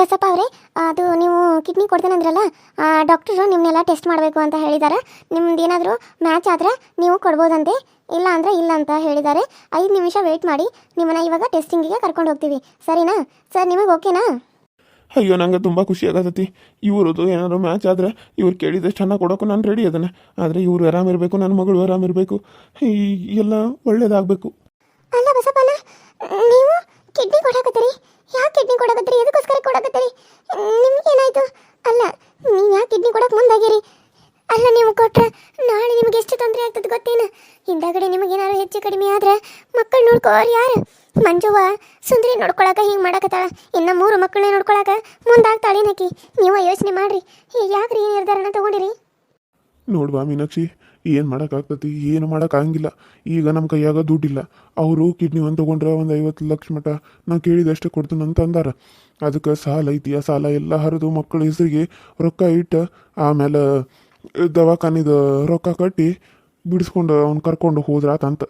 ಬಸಪ್ಪ ಅವರೇ ಅದು ನೀವು ಕಿಡ್ನಿ ಕೊಡ್ತೇನಂದ್ರಲ್ಲ ಡಾಕ್ಟ್ರು ನಿಮ್ಮನ್ನೆಲ್ಲ ಟೆಸ್ಟ್ ಮಾಡಬೇಕು ಅಂತ ಹೇಳಿದ್ದಾರೆ ನಿಮ್ದು ಏನಾದರೂ ಮ್ಯಾಚ್ ಆದರೆ ನೀವು ಕೊಡ್ಬೋದಂತೆ? ಇಲ್ಲ ಅಂದರೆ ಇಲ್ಲ ಅಂತ ಹೇಳಿದ್ದಾರೆ ಐದು ನಿಮಿಷ ವೆಯ್ಟ್ ಮಾಡಿ ನಿಮ್ಮನ್ನ ಇವಾಗ ಟೆಸ್ಟಿಂಗಿಗೆ ಕರ್ಕೊಂಡು ಹೋಗ್ತೀವಿ. ಸರಿನಾ? ಸರ್ ನಿಮಗೆ ಓಕೆನಾ ಅಯ್ಯೋ ನಂಗೆ ತುಂಬ ಖುಷಿ ಆಗತೈತಿ. ಇವ್ರದ್ದು ಏನಾದ್ರು ಮ್ಯಾಚ್ ಆದರೆ ಇವ್ರು ಕೇಳಿದಷ್ಟು ಹಣ ಕೊಡೋಕು ನಾನು ರೆಡಿ ಅದನ್ನು. ಆದರೆ ಇವರು ಆರಾಮಿರಬೇಕು ನನ್ನ ಮಗಳು ಆರಾಮಿರಬೇಕು ಈ ಎಲ್ಲ ಒಳ್ಳೇದಾಗಬೇಕು. ಅಲ್ಲ ಬಸಪ್ಪನ ನೀವು ಕಿಡ್ನಿ ಕೊಡಾಕತ್ತೀರಿ? ಯಾಕೆ ಕಿಡ್ನಿ ಕೊಡಕತ್ತೀರಿ? ಎದಕ್ಕೋಸ್ಕರ ಕೊಡಕತ್ತೀರಿ? ನಿಮ್ಗೆ ಏನಾಯ್ತು ಅಲ್ಲ, ನೀವು ಯಾಕೆ ಕಿಡ್ನಿ ಕೊಡಕ್ಕೆ ಮುಂದಾಗಿರಿ? ಅಲ್ಲ, ನೀವು ಕೊಟ್ರೆ ನಾಳೆ ನಿಮಗೆ ಎಷ್ಟು ತೊಂದರೆ ಆಗ್ತದೆ ಗೊತ್ತೇನು? ಹಿಂದಗಡೆ ನಿಮಗೇನಾದ್ರು ಹೆಚ್ಚು ಕಡಿಮೆ ಆದ್ರೆ ಮಕ್ಕಳು ನೋಡ್ಕೋರು ಯಾರು? ಮಂಜುವ, ಸುಂದರಿ ನೋಡ್ಕೊಳಕ ಹಿಂಗೆ ಮಾಡಕತ್ತಾಳ. ಇನ್ನು ಮೂರು ಮಕ್ಕಳನ್ನ ನೋಡ್ಕೊಳಕ ಮುಂದಾಗ್ತಾಳೇನಕಿ ನೀವು ಯೋಚನೆ ಮಾಡ್ರಿ. ಯಾಕ್ರಿ ನಿರ್ಧಾರನ ತಗೊಂಡಿರಿ? ನೋಡ್ವಾ ಮೀನಾಕ್ಷಿ ಏನು ಮಾಡೋಕ್ಕಾಗ್ತತಿ ಏನು ಮಾಡೋಕ್ಕಾಗಂಗಿಲ್ಲ ಈಗ ನಮ್ಮ ಕೈಯಾಗ ದುಡ್ಡಿಲ್ಲ. ಅವರು ಕಿಡ್ನಿ ಒಂದು ತೊಗೊಂಡ್ರೆ ಒಂದು ಐವತ್ತು ಲಕ್ಷ ಮಟ ನಾವು ಕೇಳಿದಷ್ಟೇ ಕೊಡ್ತೀನಿ ಅಂತ ಅಂದಾರ. ಅದಕ್ಕೆ ಸಾಲ ಐತಿ. ಆ ಸಾಲ ಎಲ್ಲ ಹರಿದು ಮಕ್ಕಳ ಹೆಸರಿಗೆ ರೊಕ್ಕ ಇಟ್ಟು ಆಮೇಲೆ ದವಾಖಾನಿದ ರೊಕ್ಕ ಕಟ್ಟಿ ಬಿಡಿಸ್ಕೊಂಡು ಅವ್ನು ಕರ್ಕೊಂಡು ಹೋದ್ರಾತಂತ.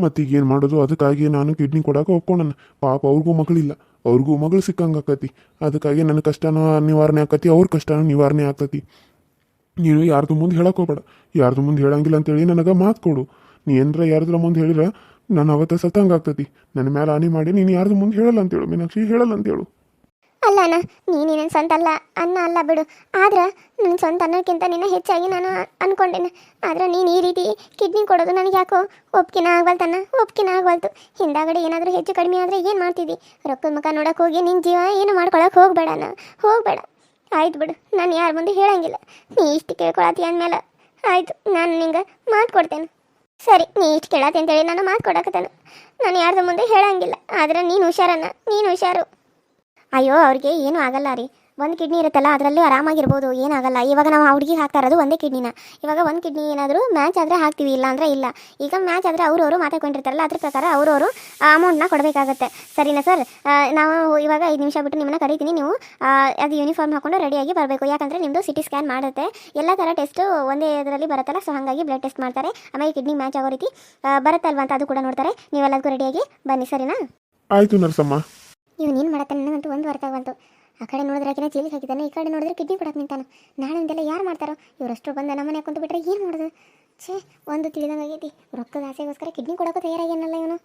ಮತ್ತೀಗ ಏನು ಮಾಡೋದು? ಅದಕ್ಕಾಗಿ ನಾನು ಕಿಡ್ನಿ ಕೊಡೋಕೆ ಒಪ್ಕೊಂಡನ. ಪಾಪ ಅವ್ರಿಗೂ ಮಗಳಿಲ್ಲ. ಅವ್ರಿಗೂ ಮಗಳು ಸಿಕ್ಕಂಗೆ ಆಕತಿ. ಅದಕ್ಕಾಗಿ ನನ್ನ ಕಷ್ಟನೂ ನಿವಾರಣೆ ಆಕತಿ. ಅವ್ರ ಕಷ್ಟನೂ ನಿವಾರಣೆ ಆಗ್ತತಿ ನೀನು ಯಾರ್ದು ಮುಂದೆ ಹೇಳಕ್ಕೆ ಹೋಗ್ಬೇಡ. ಯಾರ್ದು ಮುಂದೆ ಹೇಳಂಗಿಲ್ಲ ಅಂತೇಳಿ ನನಗೆ ಮಾತು ಕೊಡು. ನೀ ಏನರ ಯಾರ್ದ್ರ ಮುಂದೆ ಹೇಳಿದ್ರೆ ನಾನು ಅವತ್ತ ಸತ್ತಂಗೆ ಆಗ್ತತಿ. ನನ್ನ ಮೇಲೆ ಹಾನಿ ಮಾಡಿ ನೀನು ಯಾರ್ದು ಮುಂದೆ ಹೇಳಲ್ಲ ಅಂತೇಳು. ಮೀನಾಕ್ಷಿ ಹೇಳಲ್ಲ ಅಂತೇಳು. ಅಲ್ಲ ಅಣ್ಣ, ನೀನು ನನ್ನ ಸ್ವಂತ ಅಲ್ಲ, ಅನ್ನ ಅಲ್ಲ ಬಿಡು. ಆದ್ರೆ ನನ್ನ ಸ್ವಂತ ಅನ್ನೋಕ್ಕಿಂತ ನಿನ್ನ ಹೆಚ್ಚಾಗಿ ನಾನು ಅನ್ಕೊಂಡೇನೆ. ಆದ್ರೆ ನೀನು ಈ ರೀತಿ ಕಿಡ್ನಿ ಕೊಡೋದು ನನಗೆ ಯಾಕೋ ಒಪ್ಕಿನ ಆಗ್ವಲ್ತನ್ನ ಒಪ್ಕಿನ ಆಗ್ವಲ್ತು ಹಿಂದಾಗಡೆ ಏನಾದರೂ ಹೆಚ್ಚು ಕಡಿಮೆ ಆದರೆ ಏನು ಮಾಡ್ತಿದ್ದಿ ರೊಕ್ಕದ ಮುಖ ನೋಡಕ್ಕೆ ಹೋಗಿ ನಿನ್ನ ಜೀವ ಏನು ಮಾಡ್ಕೊಳಕ್ಕೆ ಹೋಗ್ಬೇಡ ಹೋಗಬೇಡ ಹೋಗ್ಬೇಡ. ಆಯ್ತು ಬಿಡು, ನಾನು ಯಾರ ಮುಂದೆ ಹೇಳಂಗಿಲ್ಲ. ನೀ ಇಷ್ಟು ಕೇಳ್ಕೊಳತಿ ಅಂದಮೇಲೆ ಆಯಿತು, ನಾನು ನಿಂಗೆ ಮಾತು ಕೊಡ್ತೇನೆ. ಸರಿ, ನೀ ಇಷ್ಟು ಕೇಳತಿ ಅಂತೇಳಿ ನಾನು ಮಾತು ಕೊಡಕತ್ತೇನೆ. ನಾನು ಯಾರ್ದು ಮುಂದೆ ಹೇಳಂಗಿಲ್ಲ, ಆದ್ರೆ ನೀನು ಹುಷಾರನ್ನ ನೀನು ಹುಷಾರು. ಅಯ್ಯೋ, ಅವ್ರಿಗೆ ಏನೂ ಆಗಲ್ಲ ರೀ. ಒಂದು ಕಿಡ್ನಿ ಇರುತ್ತಲ್ಲ ಅದರಲ್ಲಿ ಆರಾಮಾಗಿರ್ಬೋದು ಏನಾಗಲ್ಲ. ಇವಾಗ ನಾವು ಆ ಹುಡುಗಿಗೆ ಹಾಕ್ತಾ ಇರೋದು ಒಂದೇ ಕಿಡ್ನಿನ ಇವಾಗ ಒಂದು ಕಿಡ್ನಿ ಏನಾದರೂ ಮ್ಯಾಚ್ ಆದರೆ ಹಾಕ್ತೀವಿ ಇಲ್ಲ ಅಂದರೆ ಇಲ್ಲ. ಈಗ ಮ್ಯಾಚ್ ಆದರೆ ಅವರವರು ಮಾತಾಡ್ಕೊಂಡಿರ್ತಾರಲ್ಲ ಅದ್ರ ಪ್ರಕಾರ ಅವರವರು ಅಮೌಂಟ್ನ ಕೊಡಬೇಕಾಗತ್ತೆ. ಸರಿನಾ ಸರ್ ನಾವು ಇವಾಗ ಐದು ನಿಮಿಷ ಬಿಟ್ಟು ನಿಮ್ಮನ್ನ ಕರಿತೀನಿ. ನೀವು ಅದು ಯೂನಿಫಾರ್ಮ್ ಹಾಕೊಂಡು ರೆಡಿಯಾಗಿ ಬರಬೇಕು. ಯಾಕಂದರೆ ನಿಮ್ಮದು ಸಿಟಿ ಸ್ಕ್ಯಾನ್ ಮಾಡುತ್ತೆ. ಎಲ್ಲ ಥರ ಟೆಸ್ಟು ಒಂದೇ ಇದರಲ್ಲಿ ಬರುತ್ತಲ್ಲ ಸೊ ಹಾಗಾಗಿ ಬ್ಲಡ್ ಟೆಸ್ಟ್ ಮಾಡ್ತಾರೆ. ಆಮೇಲೆ ಕಿಡ್ನಿ ಮ್ಯಾಚ್ ಆಗೋ ರೀತಿ ಬರುತ್ತಲ್ವಾ ಅಂತ ಅದು ಕೂಡ ನೋಡ್ತಾರೆ. ನೀವೆಲ್ಲದಕ್ಕೂ ರೆಡಿಯಾಗಿ ಬನ್ನಿ ಸರಿನಾ? ಆಯಿತು ನರಸಮ್ಮ. ಇವನೇನು ಏನು ಮಾಡತ್ತಾನೆ ನನಗಂತೂ ಒಂದು ವರ್ತಾಗ್ ಬಂತು ಆ ಕಡೆ ನೋಡಿದ್ರೆ ಆಕಿನ ಜೈಲಿಗೆ ಹಾಕಿದ್ದಾನೆ ಈ ಕಡೆ ನೋಡಿದ್ರೆ ಕಿಡ್ನಿ ಕೊಡಕ್ಕೆ ನಿಂತಾನೆ. ನಾಳೆ ಒಂದೆಲ್ಲ ಯಾರು ಮಾಡ್ತಾರೋ? ಇವರಷ್ಟು ಬಂದು ನಮ್ಮನೆ ಕುಂತು ಬಿಟ್ರೆ ಏನು ಮಾಡೋದು? ಛೇ, ಒಂದು ತಿಳಿದಂಗೆ ಆಗೈತಿ. ರೊಕ್ಕದ ಆಸೆಗೋಸ್ಕರ ಕಿಡ್ನಿ ಕೊಡೋಕೆ ತಯಾರಾಗ್ಯಾನಲ್ಲ ಇವನು.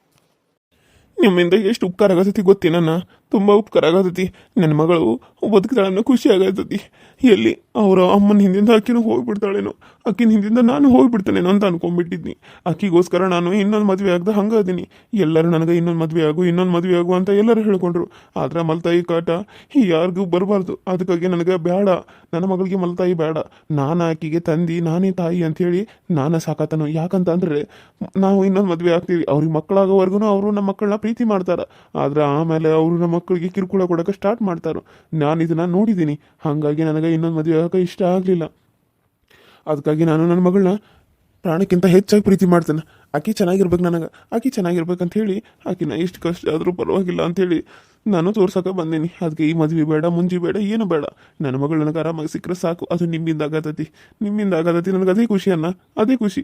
ನಿಮ್ಮಿಂದ ಎಷ್ಟು ಉಪಕಾರ ಆಗತೈತಿ ಗೊತ್ತೇನನ್ನ ತುಂಬ ಉಪಕಾರ ಆಗತೈತಿ. ನನ್ನ ಮಗಳು ಬದುಕ್ತಾಳನ್ನೋ ಖುಷಿ ಆಗತೈತಿ. ಎಲ್ಲಿ ಅವರ ಅಮ್ಮನ ಹಿಂದಿಂದ ಅಕ್ಕಿನೂ ಹೋಗ್ಬಿಡ್ತಾಳೇನೋ. ಅಕ್ಕಿನ ಹಿಂದಿಂದ ನಾನು ಹೋಗ್ಬಿಡ್ತಾನೇನೋ ಅಂತ ಅನ್ಕೊಂಡ್ಬಿಟ್ಟಿದ್ನಿ. ಆಕಿಗೋಸ್ಕರ ನಾನು ಇನ್ನೊಂದು ಮದುವೆ ಆಗದೆ ಹಂಗೆ ಅದೀನಿ. ಎಲ್ಲರೂ ನನಗೆ ಇನ್ನೊಂದು ಮದುವೆ ಆಗು, ಇನ್ನೊಂದು ಮದುವೆ ಆಗು ಅಂತ ಎಲ್ಲರೂ ಹೇಳ್ಕೊಂಡ್ರು. ಆದ್ರೆ ಮಲ್ತಾಯಿ ಕಾಟ ಯಾರಿಗೂ ಬರಬಾರ್ದು. ಅದಕ್ಕಾಗಿ ನನಗೆ ಬೇಡ ನನ್ನ ಮಗಳಿಗೆ ಮಲ್ತಾಯಿ ಬೇಡ ನಾನು ಆಕಿಗೆ ತಂದಿ, ನಾನೇ ತಾಯಿ ಅಂಥೇಳಿ ನಾನು ಸಾಕತನು ಯಾಕಂತ ಅಂದ್ರೆ ನಾವು ಇನ್ನೊಂದು ಮದುವೆ ಆಗ್ತೀವಿ. ಅವ್ರಿಗೆ ಮಕ್ಕಳಾಗೋವರೆಗೂ ಅವರು ನಮ್ಮ ಮಕ್ಕಳನ್ನ ಪ್ರೀತಿ ಮಾಡ್ತಾರೆ. ಆದ್ರೆ ಆಮೇಲೆ ಅವರು ನಮ್ಮ ಮಕ್ಕಳಿಗೆ ಕಿರುಕುಳ ಕೊಡೋಕೆ ಸ್ಟಾರ್ಟ್ ಮಾಡ್ತಾರೋ? ನಾನು ಇದನ್ನ ನೋಡಿದ್ದೀನಿ ಹಾಗಾಗಿ ನನಗೆ ಇನ್ನೊಂದು ಮದುವೆ ಆಗೋಕೆ ಇಷ್ಟ ಆಗಲಿಲ್ಲ. ಅದಕ್ಕಾಗಿ ನಾನು ನನ್ನ ಮಗಳನ್ನ ಪ್ರಾಣಕ್ಕಿಂತ ಹೆಚ್ಚಾಗಿ ಪ್ರೀತಿ ಮಾಡ್ತೇನೆ. ಆಕೆ ಚೆನ್ನಾಗಿರ್ಬೇಕು ನನಗೆ. ಆಕೆ ಚೆನ್ನಾಗಿರ್ಬೇಕಂತ ಹೇಳಿ, ಆಕಿನ ಎಷ್ಟು ಕಷ್ಟ ಆದರೂ ಪರವಾಗಿಲ್ಲ ಅಂಥೇಳಿ ನಾನು ತೋರ್ಸೋಕೆ ಬಂದೀನಿ. ಅದಕ್ಕೆ ಈ ಮದುವೆ ಬೇಡ, ಮುಂಜಿ ಬೇಡ, ಏನು ಬೇಡ. ನನ್ನ ಮಗಳು ನನಗೆ ಆರಾಮಾಗಿ ಸಿಕ್ಕರೆ ಸಾಕು. ಅದು ನಿಮ್ಮಿಂದ ಆಗತೈತಿ. ನಿಮ್ಮಿಂದ ಆಗತೈತಿ ನನಗೆ ಅದೇ ಖುಷಿ ಅನ್ನ ಅದೇ ಖುಷಿ.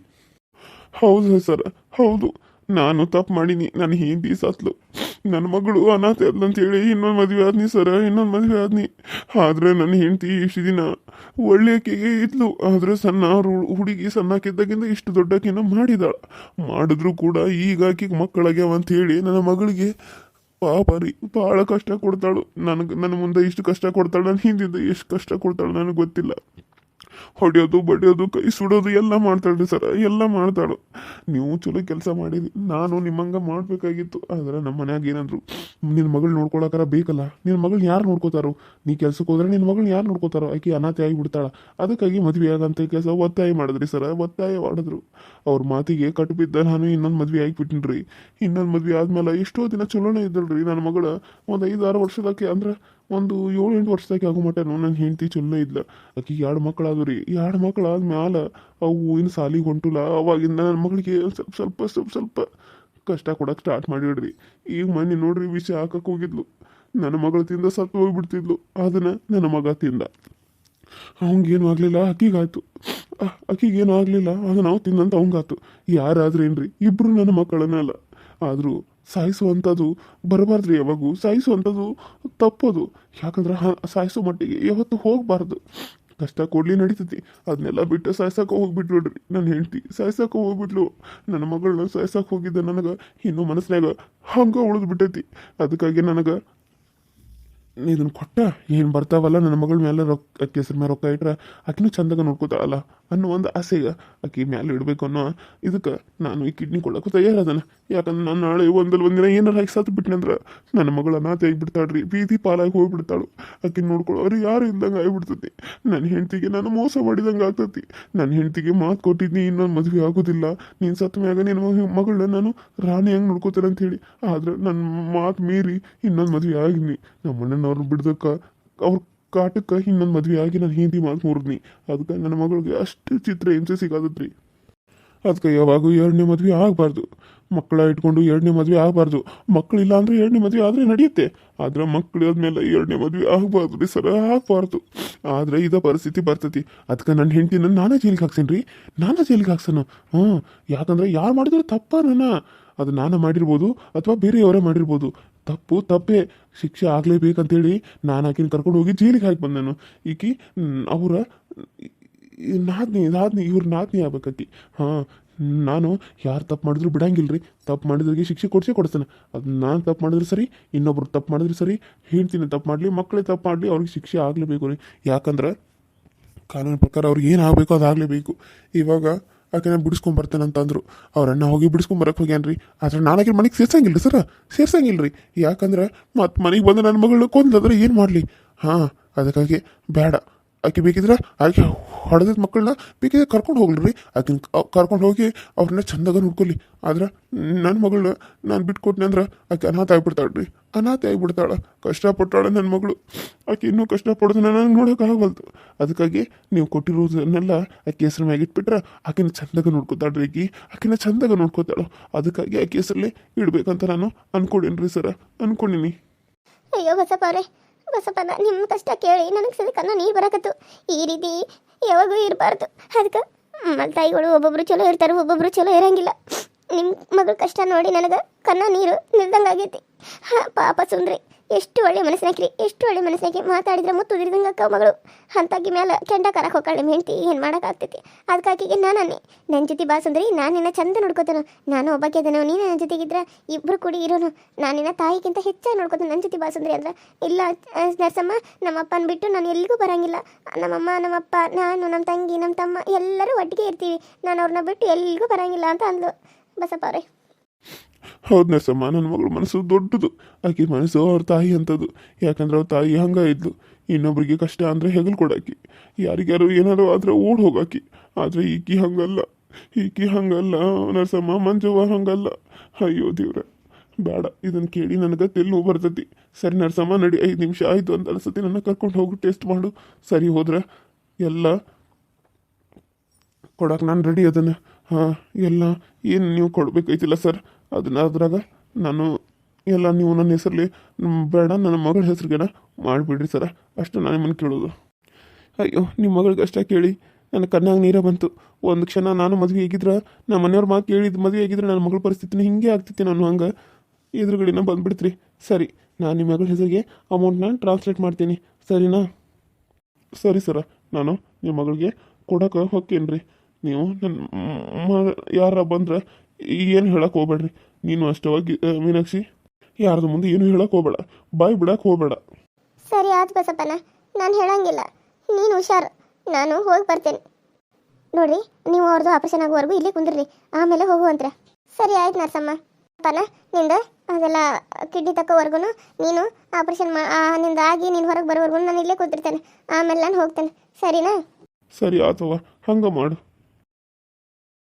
ಹೌದು ಸರ್. ಹೌದು. ನಾನು ತಪ್ಪು ಮಾಡೀನಿ. ನನ್ನ ಹಿಂದಿ ಸತ್ಲು. ನನ್ನ ಮಗಳು ಅನಾಥ ಅಂತೇಳಿ ಇನ್ನೊಂದು ಮದುವೆ ಆದ್ನಿ ಸರ, ಇನ್ನೊಂದು ಮದುವೆ ಆದ್ನಿ. ಆದ್ರೆ ನನ್ನ ಹೆಂಡತಿ ಇಷ್ಟು ದಿನ ಒಳ್ಳೆಕಿಗೆ ಇದ್ಲು. ಆದ್ರೆ ಸಣ್ಣ ಹುಡುಗಿ ಸಣ್ಣಕ್ಕಿದ್ದಾಗಿಂದ ಇಷ್ಟು ದೊಡ್ಡಕಿನ ಮಾಡಿದಾಳ. ಮಾಡಿದ್ರು ಕೂಡ ಈಗ ಆಕಿಗೆ ಮಕ್ಕಳಾಗ್ಯಾವ ಅಂತ ಹೇಳಿ ನನ್ನ ಮಗಳಿಗೆ ಪಾಪ ರೀ ಭಾಳ ಕಷ್ಟ ಕೊಡ್ತಾಳು. ನನಗೆ ನನ್ನ ಮುಂದೆ ಇಷ್ಟು ಕಷ್ಟ ಕೊಡ್ತಾಳೆ ನನ್ನ ಹಿಂದಿದ್ದ ಎಷ್ಟು ಕಷ್ಟ ಕೊಡ್ತಾಳು ನನಗೆ ಗೊತ್ತಿಲ್ಲ. ಹೊಡೆಯೋದು, ಬಡಿಯೋದು, ಕೈ ಸುಡೋದು, ಎಲ್ಲ ಮಾಡ್ತಾಳ್ರಿ ಸರ್, ಎಲ್ಲ ಮಾಡ್ತಾಳು. ನೀವು ಚಲೋ ಕೆಲಸ ಮಾಡಿರಿ, ನಾನು ನಿಮ್ಮಂಗ ಮಾಡಬೇಕಾಗಿತ್ತು. ಆದ್ರೆ ನಮ್ಮ ಮನ್ಯಾಗ ಏನಂದ್ರು ನಿನ್ನ ಮಗಳು ನೋಡ್ಕೊಳಕಾರ ಬೇಕಲ್ಲ ನಿನ್ನ ಮಗಳು ಯಾರು ನೋಡ್ಕೋತಾರೋ? ನೀ ಕೆಲ್ಸಕ್ಕೆ ಹೋದ್ರೆ ನಿನ್ನ ಮಗಳು ಯಾರು ನೋಡ್ಕೋತಾರೋ? ಆಕೆ ಅನಾಥೆ ಆಗಿ ಬಿಡ್ತಾಳ. ಅದಕ್ಕಾಗಿ ಮದುವೆ ಆಗಂತ ಕೆಲಸ ಒತ್ತಾಯ ಮಾಡಿದ್ರಿ ಸರ, ಒತ್ತಾಯ ಮಾಡಿದ್ರು. ಅವ್ರ ಮಾತಿಗೆ ಕಟ್ಟು ಬಿದ್ದ ನಾನು ಇನ್ನೊಂದು ಮದುವೆ ಮದ್ವೆ ರೀ ಇನ್ನೊಂದು ಮದುವೆ ಆದ್ಮೇಲೆ ಎಷ್ಟೋ ದಿನ ಚಲೋನೇ ಇದ್ದಳ್ರಿ ನನ್ನ ಮಗಳು. ಒಂದು ಐದು ಆರು ವರ್ಷದಕ್ಕೆ, ಅಂದ್ರೆ ಒಂದು ಏಳೆಂಟು ವರ್ಷದಾಗೆ ಆಗೋ ಮಟನು ನನ್ನ ಹೆಂಡತಿ ಚಲೋ ಇದ್ಲ. ಆಕಿಗೆ ಎರಡು ಮಕ್ಕಳಾದ್ರು ರೀ. ಎರಡು ಮಕ್ಕಳಾದ ಮ್ಯಾಲ ಅವು ಇನ್ನು ಸಾಲಿಗೆ ಹೊಂಟಿಲ್ಲ. ಅವಾಗಿಂದ ನನ್ನ ಮಗಳಿಗೆ ಸ್ವಲ್ಪ ಸ್ವಲ್ಪ ಸ್ವಲ್ಪ ಸ್ವಲ್ಪ ಕಷ್ಟ ಕೊಡಕ್ಕೆ ಸ್ಟಾರ್ಟ್ ಮಾಡಿಡ್ರಿ ಈಗ ಮೊನ್ನೆ ನೋಡ್ರಿ ವಿಷ ಹಾಕಕ್ಕೆ ಹೋಗಿದ್ಲು. ನನ್ನ ಮಗಳು ತಿಂದ ಸತ್ತು ಹೋಗ್ಬಿಡ್ತಿದ್ಲು. ಅದನ್ನು ನನ್ನ ಮಗ ತಿಂದ. ಅವಂಗೇನು ಆಗಲಿಲ್ಲ. ಆಕಿಗಾಯ್ತು. ಆಕಿಗೇನು ಆಗಲಿಲ್ಲ. ಅದು ನಾವು ತಿಂದಂತ ಅವಂಗಾತು ಯಾರಾದ್ರೇನ್ರಿ? ಇಬ್ಬರು ನನ್ನ ಮಕ್ಕಳನ್ನಲ್ಲ ಆದರೂ ಸಾಯಿಸುವಂಥದ್ದು ಬರಬಾರ್ದ್ರಿ ಯಾವಾಗೂ. ಸಾಯಿಸುವಂಥದ್ದು ತಪ್ಪದು. ಯಾಕಂದ್ರೆ ಸಾಯಿಸೋ ಮಟ್ಟಿಗೆ ಯಾವತ್ತು ಹೋಗಬಾರ್ದು. ಕಷ್ಟ ಕೊಡ್ಲಿ ನಡೀತೈತಿ. ಅದನ್ನೆಲ್ಲ ಬಿಟ್ಟು ಸಾಯ್ಸಕ್ಕೆ ನೋಡ್ರಿ. ನನ್ನ ಹೆಂಡತಿ ಸಾಯ್ಸಕ್ಕೆ ಹೋಗ್ಬಿಟ್ಲು. ನನ್ನ ಮಗಳನ್ನ ಸಾಯ್ಸಕ್ಕೆ ಹೋಗಿದ್ದ ನನಗೆ ಇನ್ನೂ ಮನಸ್ಸಿನಾಗ ಹಂಗೆ ಉಳಿದು ಬಿಟ್ಟೈತಿ. ಅದಕ್ಕಾಗಿ ನನಗೆ ಇದನ್ನು ಕೊಟ್ಟ. ಏನು ಬರ್ತಾವಲ್ಲ? ನನ್ನ ಮಗಳ ಮೇಲೆ ರೊಕ್ಕ ಕೆಸರು ಮೇಲೆ ರೊಕ್ಕ ಇಟ್ರೆ ಆಕಿನೂ ಚಂದಾಗ ನೋಡ್ಕೋತಾಳಲ್ಲ. ಅನ್ನೋ ಒಂದು ಆಸೆಗೆ ಆಕೆ ಮ್ಯಾಲೆ ಇಡಬೇಕು ಅನ್ನೋ ಇದಕ್ಕೆ ನಾನು ಈ ಕಿಡ್ನಿ ಕೊಡೋಕೆ ತಯಾರದನ. ಯಾಕಂದ್ರೆ ನಾನು ನಾಳೆ ಒಂದಲ್ಲಿ ಒಂದಿನ ಏನಾರ ಹಾಕಿ ಸತ್ತು ಅಂದ್ರೆ ನನ್ನ ಮಗಳ ನಾತೆ ಆಗಿಬಿಡ್ತಾಳ್ರಿ, ಬೀದಿ ಪಾಲಾಗಿ ಹೋಗಿಬಿಡ್ತಾಳು. ಆಕೆ ನೋಡ್ಕೊಳ್ಳೋರು ಯಾರು ಇದ್ದಂಗೆ ಆಗಿಬಿಡ್ತೈತಿ. ನನ್ನ ಹೆಂಡತಿಗೆ ನಾನು ಮೋಸ ಮಾಡಿದಂಗೆ ಆಗ್ತೈತಿ. ನನ್ನ ಹೆಂಡತಿಗೆ ಮಾತು ಕೊಟ್ಟಿದ್ನಿ, ಇನ್ನೊಂದು ಮದುವೆ ಆಗೋದಿಲ್ಲ. ನೀನು ಸತ್ತ ಮ್ಯಾಗ ನಿನ್ನ ಮಗಳನ್ನ ನಾನು ರಾಣಿ ಹೆಂಗೆ ನೋಡ್ಕೋತಾರೆ ಹೇಳಿ. ಆದ್ರೆ ನನ್ನ ಮಾತು ಮೀರಿ ಇನ್ನೊಂದು ಮದುವೆ ಆಗಿನಿ ನಮ್ಮ ಅಣ್ಣನವ್ರನ್ನ ಬಿಡ್ದಕ್ಕ ಅವ್ರ ಕಾಟಕ್ಕೆ ಇನ್ನೊಂದು ಮದುವೆ ಆಗಿ ನಾನು ಹಿಂದಿ ಮಾತು ಮುರಿದ್ನಿ ಅದಕ್ಕೆ ನನ್ನ ಮಗಳಿಗೆ ಅಷ್ಟು ಚಿತ್ರ ಹಿಂಸೆ ಸಿಗಾದತ್ರಿ. ಅದಕ್ಕೆ ಯಾವಾಗೂ ಎರಡನೇ ಮದುವೆ ಆಗಬಾರ್ದು. ಮಕ್ಕಳ ಇಟ್ಕೊಂಡು ಎರಡನೇ ಮದುವೆ ಆಗಬಾರ್ದು. ಮಕ್ಕಳಿಲ್ಲ ಅಂದ್ರೆ ಎರಡನೇ ಮದುವೆ ಆದರೆ ನಡೆಯುತ್ತೆ. ಆದ್ರೆ ಮಕ್ಕಳು ಆದ್ಮೇಲೆ ಎರಡನೇ ಮದುವೆ ಆಗಬಾರ್ದು ರೀ, ಸರ ಆಗಬಾರ್ದು. ಆದ್ರೆ ಇದ ಪರಿಸ್ಥಿತಿ ಬರ್ತೈತಿ. ಅದಕ್ಕೆ ನನ್ನ ಹೆಂಡತಿನ ನಾನೇ ಜೈಲಿಗೆ ಹಾಕ್ಸೇನಿ ರೀ ನಾನೇ ಜೈಲಿಗೆ ಹಾಕ್ಸನು? ಹ್ಞೂ ಯಾಕಂದ್ರೆ ಯಾರು ಮಾಡಿದ್ರು ತಪ್ಪ ನನ್ನ ಅದು ನಾನು ಮಾಡಿರ್ಬೋದು ಅಥವಾ ಬೇರೆಯವರೇ ಮಾಡಿರ್ಬೋದು. ತಪ್ಪು ತಪ್ಪೇ ಶಿಕ್ಷೆ ಆಗಲೇಬೇಕಂತೇಳಿ ನಾನು ಆಕಿನ ಕರ್ಕೊಂಡು ಹೋಗಿ ಜೈಲಿಗೆ ಹಾಕಿ ಬಂದನು. ಈಕಿ ಅವರ ನಾದ್ನಿ ನಾದ್ನಿ, ಇವ್ರ ನಾದ್ನಿ ಆಗ್ಬೇಕಾಕಿ ಹಾಂ, ನಾನು ಯಾರು ತಪ್ಪು ಮಾಡಿದ್ರು ರೀ ತಪ್ಪು ಮಾಡಿದ್ರಿಗೆ ಶಿಕ್ಷೆ ಕೊಡ್ಸೇ ಕೊಡ್ತೇನೆ ಅದು ನಾನು ತಪ್ಪು ಮಾಡಿದ್ರೆ ಸರಿ, ಇನ್ನೊಬ್ರು ತಪ್ಪು ಮಾಡಿದ್ರೆ ಸರಿ ಹೇಳ್ತೀನಿ ತಪ್ಪು ಮಾಡಲಿ ಮಕ್ಕಳೇ ತಪ್ಪು ಮಾಡಲಿ, ಅವ್ರಿಗೆ ಶಿಕ್ಷೆ ಆಗಲೇಬೇಕು ರೀ. ಯಾಕಂದ್ರೆ ಕಾನೂನು ಪ್ರಕಾರ ಅವ್ರಿಗೆ ಏನು ಆಗಬೇಕು ಅದು ಆಗಲೇಬೇಕು. ಇವಾಗ ಆಕೆನ ಬಿಡಿಸ್ಕೊಂಡು ಬರ್ತೇನೆ ಅಂತಂದ್ರು. ಅವರನ್ನ ಅಣ್ಣ ಹೋಗಿ ಬಿಡಿಸ್ಕೊಂಬರಕ್ಕೆ ಹೋಗ್ಯಾನ್ರಿ. ಆದ್ರೆ ನಾನಾಗಿ ಮನೆಗೆ ಸೇರ್ಸಂಗಿಲ್ಲ ಸರ? ರೀ ಯಾಕಂದ್ರೆ ಮತ್ತೆ ಮನೆಗೆ ಬಂದು ನನ್ನ ಮಗಳು ಕೊಂದ್ರೆ ಏನು ಮಾಡಲಿ? ಹಾಂ, ಅದಕ್ಕಾಗಿ ಬೇಡ. ಆಕೆ ಬೇಕಿದ್ರೆ ಆಕೆ ಹೊಡೆದ ಮಕ್ಕಳನ್ನ ಬೇಕಿದ್ರೆ ಕರ್ಕೊಂಡು ಹೋಗ್ಲಿ ರೀ ಆಕಿನ ಕರ್ಕೊಂಡು ಹೋಗಿ ಅವ್ರನ್ನ ಚಂದಾಗ ನೋಡ್ಕೊಲಿ ಆದ್ರೆ ನನ್ನ ಮಗಳನ್ನ ನಾನು ಬಿಟ್ಕೊಟ್ನೆ ಅಂದ್ರೆ ಆಕೆ ಅನಾಥ ಆಗಿಬಿಡ್ತಾಳೆ ರೀ ಅನಾಥ ಆಗಿಬಿಡ್ತಾಳೆ. ಕಷ್ಟಪಟ್ಟಾಳೆ ನನ್ನ ಮಗಳು. ಆಕೆ ಇನ್ನೂ ಕಷ್ಟಪಡೋದನ್ನ ನನಗೆ ನೋಡೋಕ್ಕಾಗಲ್ದು ಅದಕ್ಕಾಗಿ ನೀವು ಕೊಟ್ಟಿರೋದನ್ನೆಲ್ಲ ಆಕೆ ಹೆಸರು ಮ್ಯಾಗ ಇಟ್ಬಿಟ್ರೆ ಆಕಿನ ಚಂದಾಗ ನೋಡ್ಕೊತಾಳ್ರಿ ಆಕಿ. ಆಕಿನ ಚಂದಾಗ ನೋಡ್ಕೊತಾಳು. ಅದಕ್ಕಾಗಿ ಆಕೆ ಹೆಸರಲ್ಲಿ ಇಡಬೇಕಂತ ನಾನು ಅನ್ಕೊಂಡೇನ್ರಿ ಸರ. ಅನ್ಕೊಂಡಿನಿ. ಅಯ್ಯೋ ಬಸಪ್ಪ ಅವರೇ ಬಸಪ್ಪನ ನಿಮ್ಮ ಕಷ್ಟ ಕೇಳಿ ನನಗೆ ಸದಕನ್ನ ನೀರು ಬರಕತ್ತು. ಈ ರೀತಿ ಯಾವಾಗೂ ಇರಬಾರ್ದು. ಅದಕ್ಕೆ ಮಲ್ ತಾಯಿಗಳು ಒಬ್ಬೊಬ್ರು ಚಲೋ ಇರ್ತಾರೆ, ಒಬ್ಬೊಬ್ರು ಚಲೋ ಇರಂಗಿಲ್ಲ. ನಿಮ್ಮ ಮಗಳ ಕಷ್ಟ ನೋಡಿ ನನಗೆ ಕನ್ನ ನೀರು ನಿಲ್ದಂಗೆ ಆಗೈತಿ. ಹಾಂ, ಪಾಪ ಸುಂದ್ರಿ. ಎಷ್ಟು ಒಳ್ಳೆ ಮನಸ್ಸಿನಾಕ್ರಿ ಎಷ್ಟು ಒಳ್ಳೆ ಮನಸ್ಸಿನಾಕಿ ಮಾತಾಡಿದ್ರೆ ಮುತ್ತು ಉದಿರಿದಂಗೆ ಅಕ್ಕ ಮಗಳು. ಅಂತಾಗಿ ಮೇಲೆ ಕೆಂಡ ಕರಕ್ಕೆ ಹೋಗ್ತಾಳೆ ಹೆಂಡ್ತಿ, ಏನು ಮಾಡೋಕ್ಕಾಗ್ತೈತಿ? ಅದಕ್ಕಾಗಿಗೆ ನಾನೇ ನನ್ನ ಜೊತೆ ಬಾ ಸುಂದರಿ, ನಾನು ನಿನ್ನ ಚಂದ ನೋಡ್ಕೋತಾನು. ನಾನು ಒಬ್ಬಕ್ಕೆ ಅದನ್ನು ನೀನು ನನ್ನ ಜೊತೆಗಿದ್ರೆ ಇಬ್ಬರು ಕೂಡಿ ಇರೋನು. ನಾನು ನಿನ್ನ ತಾಯಿಗಿಂತ ಹೆಚ್ಚಾಗಿ ನೋಡ್ಕೋತೀನಿ ನನ್ನ ಜೊತೆ ಬಾ ಸುಂದರಿ ಅಂದ್ರೆ. ಇಲ್ಲ ನರ್ಸಮ್ಮ, ನಮ್ಮಪ್ಪನ ಬಿಟ್ಟು ನಾನು ಎಲ್ಲಿಗೂ ಬರೋಂಗಿಲ್ಲ. ನಮ್ಮಮ್ಮ, ನಮ್ಮಪ್ಪ, ನಾನು ನಮ್ಮ ತಂಗಿ ನಮ್ಮ ತಮ್ಮ ಎಲ್ಲರೂ ಒಟ್ಟಿಗೆ ಇರ್ತೀವಿ. ನಾನು ಅವ್ರನ್ನ ಬಿಟ್ಟು ಎಲ್ಲಿಗೂ ಬರೋಂಗಿಲ್ಲ ಅಂತ ಅಂದ್ಲು. ಬಸಪ್ಪ ಅವರೇ. ಹೌದು ಸಮ, ನನ್ನ ಮಗಳ ಮನಸ್ಸು ದೊಡ್ಡದು, ಆಕೆ ಮನಸ್ಸು ಅವ್ರ ತಾಯಿ ಅಂತದು ಯಾಕಂದ್ರೆ ಅವ್ರ ತಾಯಿ ಹಂಗ ಇದ್ಲು. ಇನ್ನೊಬ್ರಿಗೆ ಕಷ್ಟ ಅಂದ್ರೆ ಹೆಗಲು ಕೊಡಾಕಿ. ಯಾರಿಗ್ಯಾರು ಏನಾರು ಆದ್ರೆ ಓಡ್ ಹೋಗಾಕಿ. ಆದ್ರೆ ಈಕಿ ಹಂಗಲ್ಲ. ಈಕಿ ಹಂಗಲ್ಲ, ನರಸಮ್ಮ ಮಂಜವ್ವ ಹಂಗಲ್ಲ. ಅಯ್ಯೋ ದೇವ್ರ, ಬೇಡ. ಇದನ್ನ ಕೇಳಿ ನನಗೆ ತೆಲ್ಲು ಬರ್ತೈತಿ. ಸರಿ ನರಸಮ್ಮ, ನಡಿ, ಐದು ನಿಮಿಷ ಆಯಿತು ಅಂತ ಅನ್ಸತಿ ನನ್ನ ಕರ್ಕೊಂಡು ಹೋಗಿ ಟೆಸ್ಟ್ ಮಾಡು. ಸರಿ ಹೋದ್ರೆ ಎಲ್ಲ ಕೊಡಕ್ಕೆ ನಾನು ರೆಡಿ ಅದನ್ನು. ಹಾಂ, ಎಲ್ಲ ಏನು ನೀವು ಕೊಡಬೇಕಾಯ್ತಿಲ್ಲ ಸರ್? ಅದನ್ನ ಅದ್ರಾಗ ನಾನು ಎಲ್ಲ ನೀವು ನನ್ನ ಹೆಸರಲ್ಲಿ ಬೇಡ, ನನ್ನ ಮಗಳ ಹೆಸರಿಗೆನ ಮಾಡಿಬಿಡ್ರಿ ಸರ. ಅಷ್ಟು ನಾನು ನಿಮ್ಮನ್ನು ಕೇಳೋದು. ಅಯ್ಯೋ ನಿಮ್ಮ ಮಗಳಿಗೆ ಅಷ್ಟೇ ಕೇಳಿ. ನನ್ನ ಕಣ್ಣಾಗ ನೀರೇ ಬಂತು. ಒಂದು ಕ್ಷಣ ನಾನು ಮದುವೆ ಆಗಿದ್ರೆ, ನಮ್ಮ ಮನೆಯವ್ರ ಮಾತು ಕೇಳಿದ್ದು ಮದುವೆ ಆಗಿದ್ರೆ ನನ್ನ ಮಗಳ ಪರಿಸ್ಥಿತಿನ ಹಿಂಗೆ ಆಗ್ತಿತ್ತು ನಾನು ಹಂಗೆ. ಎದುರುಗಡೆನ ಬಂದುಬಿಡ್ತೀರಿ. ಸರಿ, ನಾನು ನಿಮ್ಮ ಮಗಳ ಹೆಸರಿಗೆ ಅಮೌಂಟ್ನ ಟ್ರಾನ್ಸ್ಲೇಟ್ ಮಾಡ್ತೀನಿ. ಸರಿನಾ? ಸರಿ ಸರ, ನಾನು ನಿಮ್ಮ ಮಗಳಿಗೆ ಕೊಡೋಕೆ ಹೋಗ್ತೀನಿ ರೀ ನೀವು ನನ್ನ ಯಾರ ಬಂದ್ರೆ ಏನು ಹೇಳಕ್ಕೆ ಹೋಗ್ಬೇಡ್ರಿ. ನೀನು ಅಷ್ಟವಾಗಿ ಮೀನಾಕ್ಷಿ ಯಾರ್ದು ಮುಂದೆ ಏನು ಹೇಳಕ್ಕೆ ಹೋಗ್ಬೇಡ. ಬಾಯ್ ಬಿಡಕ್ಕೆ ಹೋಗ್ಬೇಡ. ಸರಿ ಆಯ್ತು ಬಸಪ್ಪನ ನಾನು ಹೇಳಂಗಿಲ್ಲ. ನೀನು ಹುಷಾರು. ನಾನು ಹೋಗಿ ಬರ್ತೇನೆ. ನೋಡ್ರಿ ನೀವು ಅವ್ರದ್ದು ಆಪರೇಷನ್ ಆಗುವವರೆಗೂ ಇಲ್ಲೇ ಕುಂದ್ರಿ ಆಮೇಲೆ ಹೋಗುವಂತ್ರ ಸರಿ ಆಯ್ತು ನರ್ಸಮ್ಮ. ಅಪ್ಪನ ನಿಂದ ಅದೆಲ್ಲ ಕಿಡ್ನಿ ತಕ್ಕೋವರೆಗೂ ನೀನು ಆಪರೇಷನ್ ಮಾ ಆ, ನಿಂದ ಆಗಿ ನೀನು ಹೊರಗೆ ಬರೋವರೆಗೂ ನಾನು ಇಲ್ಲೇ ಕೂತಿರ್ತೇನೆ. ಆಮೇಲೆ ನಾನು ಹೋಗ್ತೇನೆ. ಸರಿನಾ? ಸರಿ ಆತವ ಹಂಗೆ ಮಾಡು.